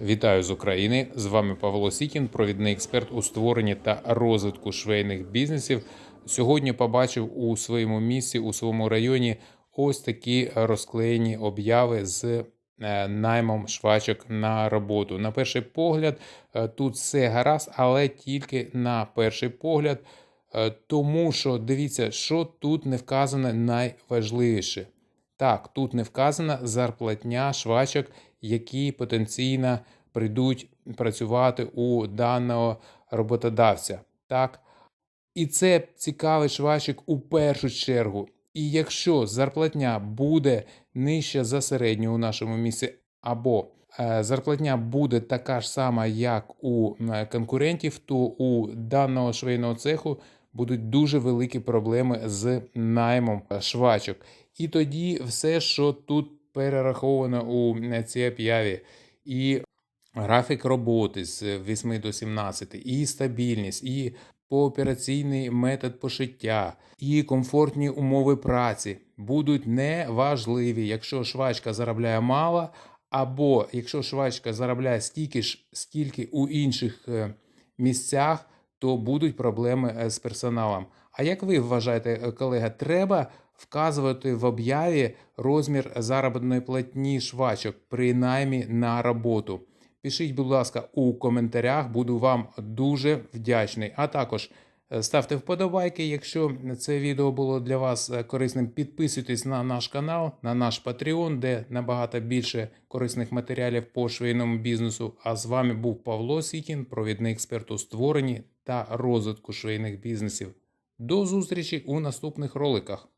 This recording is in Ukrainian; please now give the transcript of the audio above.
Вітаю з України! З вами Павло Сікін, провідний експерт у створенні та розвитку швейних бізнесів. Сьогодні побачив у своєму місці, у своєму районі ось такі розклеєні обяви з е, наймом швачок на роботу. На перший погляд, е, тут все гаразд, але тільки на перший погляд. Е, Тому що дивіться, що тут не вказане найважливіше. Так, тут не вказана зарплатня швачок, які потенційно прийдуть працювати у даного роботодавця. Так. І це цікавий швачок у першу чергу. І якщо зарплатня буде нижча за середню у нашому місці, або е, зарплатня буде така ж сама, як у конкурентів, то у даного швейного цеху будуть дуже великі проблеми з наймом е, швачок. І тоді все, що тут перераховано у е, цій об'яві, і графік роботи з 8 до 17, і стабільність, і поопераційний метод пошиття, і комфортні умови праці будуть неважливі, якщо швачка заробляє мало, або якщо швачка заробляє стільки ж, скільки у інших е, місцях, то будуть проблеми е, з персоналом. А як ви вважаєте, е, колега, треба вказувати в об'яві розмір заробітної платні швачок принаймні на роботу? Пишіть, будь ласка, у коментарях, буду вам дуже вдячний. А також ставте вподобайки, якщо це відео було для вас е, корисним. Підписуйтесь на наш канал, на наш Patreon, де набагато більше корисних матеріалів по швейному бізнесу. А з вами був Павло Сікін, провідний експерт у створенні та розвитку швейних бізнесів. До зустрічі у наступних роликах.